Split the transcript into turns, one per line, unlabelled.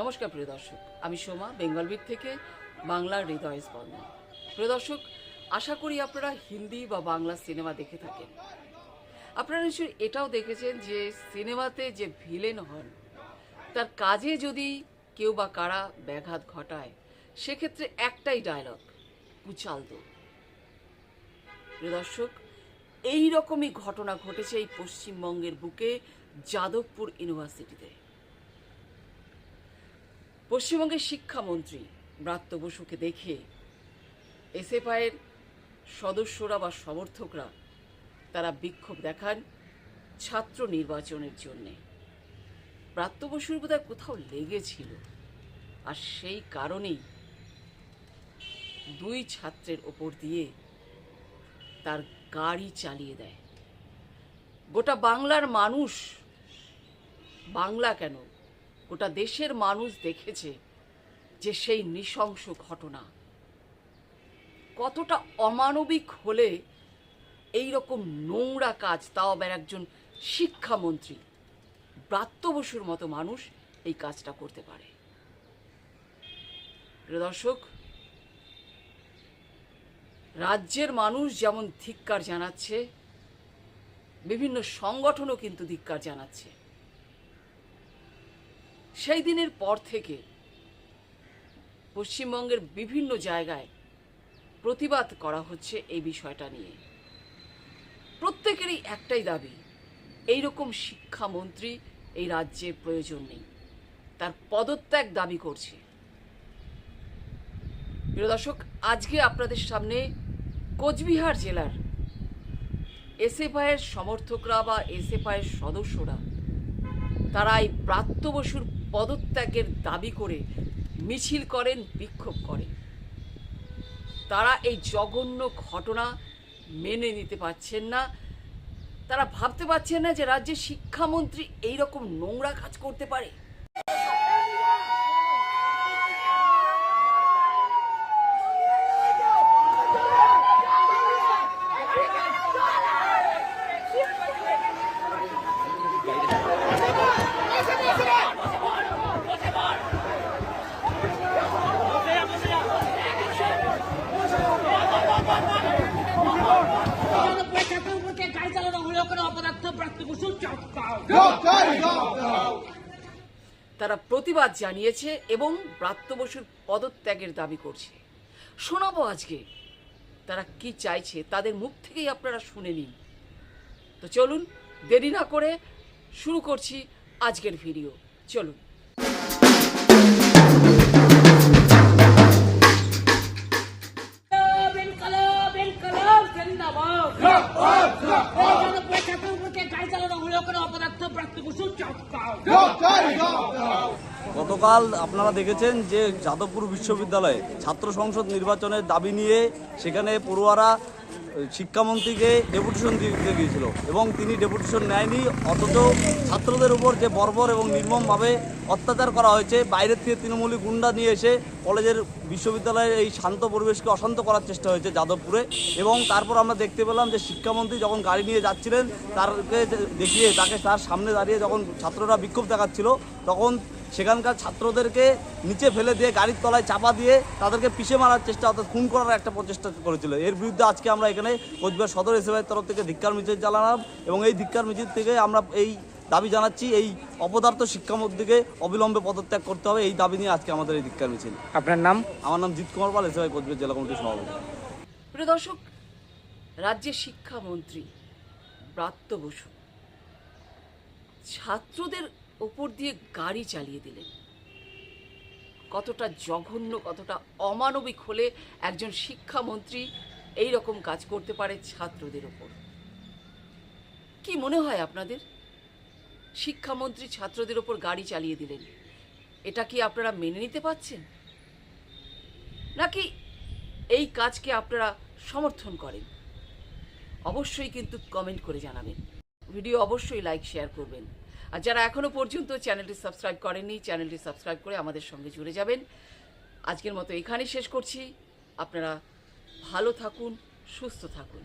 নমস্কার প্রিয় দর্শক। আমি সোমা বেঙ্গলবিট থেকে বাংলার হৃদয় স্পন্দন প্রিয় দর্শক আশা করি আপনারা হিন্দি বা বাংলা সিনেমা দেখে থাকেন। আপনারা নিশ্চয়ই এটাও দেখেছেন যে সিনেমাতে যে ভিলেন হন তার কাজে যদি কেউ বা কারা ব্যাঘাত ঘটায় সেক্ষেত্রে একটাই ডায়লগ দো প্রিয় দর্শক এই রকমই ঘটনা ঘটেছে এই পশ্চিমবঙ্গের বুকে যাদবপুর ইউনিভার্সিটিতে। পশ্চিমবঙ্গের শিক্ষামন্ত্রী ব্রাত্য বসুকে দেখে এসএফআইয়ের সদস্যরা বা সমর্থকরা তারা বিক্ষোভ দেখান ছাত্র নির্বাচনের জন্যে। ব্রাত্য বসুর বোধহয় কোথাও লেগেছিল আর সেই কারণেই দুই ছাত্রের ওপর দিয়ে তার গাড়ি চালিয়ে দেয়। গোটা বাংলার মানুষ, বাংলা কেন? গোটা দেশের মানুষ দেখেছে যে সেই নৃশংস ঘটনা। কতটা অমানবিক হলে এই রকম নোংরা কাজ, তাও আবার একজন শিক্ষামন্ত্রী, ব্রাত্য বসুর মতো মানুষ এই কাজটা করতে পারে। দর্শক রাজ্যের মানুষ যেমন ধিক্কার জানাচ্ছে, বিভিন্ন সংগঠনও কিন্তু ধিক্কার জানাচ্ছে। সেই দিনের পর থেকে পশ্চিমবঙ্গের বিভিন্ন জায়গায় প্রতিবাদ করা হচ্ছে এই বিষয়টা নিয়ে। প্রত্যেকেরই একটাই দাবি এই রকম শিক্ষামন্ত্রী এই রাজ্যে প্রয়োজন নেই। তার পদত্যাগ দাবি করছে। প্রিয় দর্শক, আজকে আপনাদের সামনে কোচবিহার জেলার এসএফআইয়ের সমর্থকরা বা এসএফআইয়ের সদস্যরা তারা এই ব্রাত্য বসুর পদত্যাগের দাবি করে মিছিল করেন, বিক্ষোভ করেন। তারা এই জঘন্য ঘটনা মেনে নিতে পারছেন না। তারা ভাবতে পারছেন না যে রাজ্যের শিক্ষামন্ত্রী এইরকম নোংরা কাজ করতে পারে
নিরানব্বই ছাত্রের উপরকে গাড়ি চালানো হলেও কোনো অপদার্থ প্রাপ্তি কুসুম চটকাও
তারা প্রতিবাদ জানিয়েছে এবং ব্রাত্য বসুর পদত্যাগের দাবি করছে। শোনাবো আজকে তারা কি চাইছে তাদের মুখ থেকেই আপনারা শুনে নিন। তো চলুন দেরি না করে শুরু করছি আজকের ভিডিও। চলুন।
ইনকলাব
গতকাল আপনারা দেখেছেন যে যাদবপুর বিশ্ববিদ্যালয়ে ছাত্র সংসদ নির্বাচনের দাবি নিয়ে সেখানে পড়ুয়ারা শিক্ষামন্ত্রীকে ডেপুটেশন দিতে গিয়েছিল এবং তিনি ডেপুটেশন নেয়নি, অথচ ছাত্রদের উপর যে বর্বর এবং নির্মমভাবে অত্যাচার করা হয়েছে, বাইরের থেকে তৃণমূলী গুন্ডা নিয়ে এসে কলেজের বিশ্ববিদ্যালয়ের এই শান্ত পরিবেশকে অশান্ত করার চেষ্টা হয়েছে যাদবপুরে এবং তারপর আমরা দেখতে পেলাম যে শিক্ষামন্ত্রী যখন গাড়ি নিয়ে যাচ্ছিলেন, তারকে দেখিয়ে, তাকে তার সামনে দাঁড়িয়ে যখন ছাত্ররা বিক্ষোভ দেখাচ্ছিল, তখন সেখানকার ছাত্রদেরকে নিচে ফেলে দিয়ে গাড়ির তলায় চাপা দিয়ে তাদেরকে পিষে মারার চেষ্টা অর্থাৎ খুন করার একটা প্রচেষ্টা করেছিল। এর বিরুদ্ধে আজকে আমরা এখানে কোচবিহার সদর এসএফআইয়ের তরফ থেকে ধিক্কার মিছিল চালালাম এবং এই ধিক্কার মিছিল থেকে আমরা এই দাবি জানাচ্ছি এই অপদার্থ শিক্ষামন্ত্রীকে অবিলম্বে পদত্যাগ করতে হবে এই দাবি নিয়ে আজকে আমাদের এই ধিক্কার মিছিল।
আপনার নাম?
আমার নাম জিৎ কুমার পাল এসএফআই কোচবিহার জেলা কমিটির সভাপতি।
প্রিয় দর্শক রাজ্যের শিক্ষামন্ত্রী ব্রাত্য বসু ছাত্রদের ওপর দিয়ে গাড়ি চালিয়ে দিলেন। কতটা জঘন্য, কতটা অমানবিক হলে একজন শিক্ষামন্ত্রী এই রকম কাজ করতে পারে ছাত্রদের ওপর। কি মনে হয় আপনাদের? শিক্ষামন্ত্রী ছাত্রদের ওপর গাড়ি চালিয়ে দিলেন। এটা কি আপনারা মেনে নিতে পারছেন? নাকি এই কাজকে আপনারা সমর্থন করেন? অবশ্যই কিন্তু কমেন্ট করে জানাবেন। ভিডিও অবশ্যই লাইক, শেয়ার করবেন। আর যারা এখনও পর্যন্ত চ্যানেলটি সাবস্ক্রাইব করেননি, চ্যানেলটি সাবস্ক্রাইব করে আমাদের সঙ্গে জুড়ে যাবেন। আজকের মতো এখানেই শেষ করছি। আপনারা ভালো থাকুন, সুস্থ থাকুন।